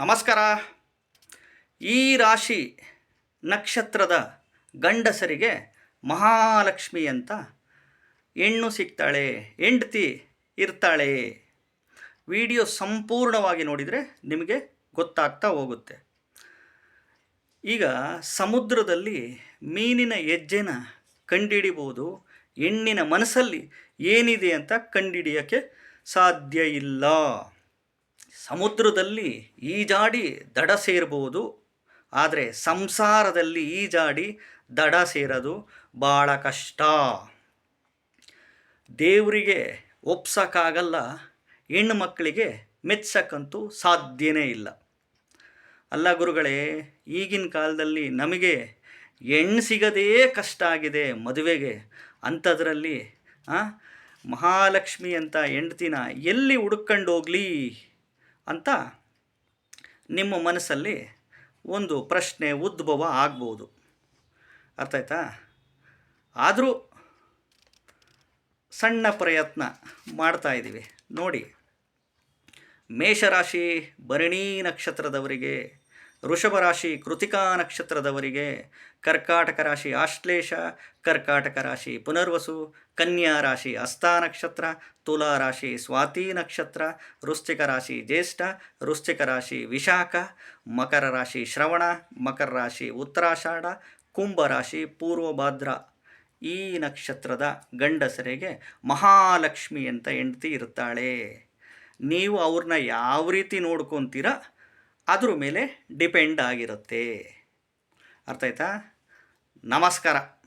ನಮಸ್ಕಾರ. ಈ ರಾಶಿ ನಕ್ಷತ್ರದ ಗಂಡಸರಿಗೆ ಮಹಾಲಕ್ಷ್ಮಿ ಅಂತ ಹೆಣ್ಣು ಸಿಗ್ತಾಳೆ, ಹೆಂಡ್ತಿ ಇರ್ತಾಳೆ. ವಿಡಿಯೋ ಸಂಪೂರ್ಣವಾಗಿ ನೋಡಿದರೆ ನಿಮಗೆ ಗೊತ್ತಾಗ್ತಾ ಹೋಗುತ್ತೆ. ಈಗ ಸಮುದ್ರದಲ್ಲಿ ಮೀನಿನ ಹೆಜ್ಜೆನ ಕಂಡಿಡಿಬೋದು, ಹೆಣ್ಣಿನ ಮನಸ್ಸಲ್ಲಿ ಏನಿದೆ ಅಂತ ಕಂಡಿಡಿಯೋಕ್ಕೆ ಸಾಧ್ಯ ಇಲ್ಲ. ಸಮುದ್ರದಲ್ಲಿ ಈಜಾಡಿ ದಡ ಸೇರ್ಬೋದು ಆದರೆ ಸಂಸಾರದಲ್ಲಿ ಈಜಾಡಿ ದಡ ಸೇರೋದು ಭಾಳ ಕಷ್ಟ. ದೇವರಿಗೆ ಒಪ್ಸೋಕ್ಕಾಗಲ್ಲ, ಹೆಣ್ಣು ಮಕ್ಕಳಿಗೆ ಮೆಚ್ಚಕ್ಕಂತೂ ಸಾಧ್ಯನೇ ಇಲ್ಲ. ಅಲ್ಲ ಗುರುಗಳೇ, ಈಗಿನ ಕಾಲದಲ್ಲಿ ನಮಗೆ ಹೆಣ್ಣು ಸಿಗದೇ ಕಷ್ಟ ಆಗಿದೆ ಮದುವೆಗೆ. ಅಂಥದ್ರಲ್ಲಿ ಮಹಾಲಕ್ಷ್ಮಿ ಅಂತ ಹೆಂಡ್ತಿನ ಎಲ್ಲಿ ಹುಡುಕೊಂಡು ಹೋಗಲಿ ಅಂತ ನಿಮ್ಮ ಮನಸ್ಸಲ್ಲಿ ಒಂದು ಪ್ರಶ್ನೆ, ಉದ್ಭವ ಆಗ್ಬೋದು. ಅರ್ಥ ಆಯ್ತಾ? ಆದರೂ ಸಣ್ಣ ಪ್ರಯತ್ನ ಮಾಡ್ತಾ ಇದ್ದೀವಿ. ನೋಡಿ, ಮೇಷರಾಶಿ ಭರಣಿ ನಕ್ಷತ್ರದವರಿಗೆ ವೃಷಭ ರಾಶಿ ಕೃತಿಕಾ ನಕ್ಷತ್ರದವರಿಗೆ, ಕರ್ಕಾಟಕ ರಾಶಿ ಆಶ್ಲೇಷ ಕರ್ಕಾಟಕ ರಾಶಿ ಪುನರ್ವಸು, ಕನ್ಯಾ ರಾಶಿ ಅಸ್ತಾ ನಕ್ಷತ್ರ, ತುಲಾ ರಾಶಿ ಸ್ವಾತಿ ನಕ್ಷತ್ರ, ವೃಶ್ಚಿಕ ರಾಶಿ ಜ್ಯೇಷ್ಠ, ವೃಶ್ಚಿಕ ರಾಶಿ ವಿಶಾಖ, ಮಕರ ರಾಶಿ ಶ್ರವಣ, ಮಕರ ರಾಶಿ ಉತ್ತರಾಷಾಢ, ಕುಂಭ ರಾಶಿ ಪೂರ್ವಭಾದ್ರ. ಈ ನಕ್ಷತ್ರದ ಗಂಡಸರಿಗೆ ಮಹಾಲಕ್ಷ್ಮಿ ಅಂತ ಹೆಂಡತಿ ಇರ್ತಾಳೆ ನೀವು ಅವ್ರನ್ನ ಯಾವ ರೀತಿ ನೋಡ್ಕೊತೀರ ಅದ್ರ ಮೇಲೆ ಡಿಪೆಂಡ್ ಆಗಿರುತ್ತೆ. ಅರ್ಥ ಆಯ್ತಾ? ನಮಸ್ಕಾರ.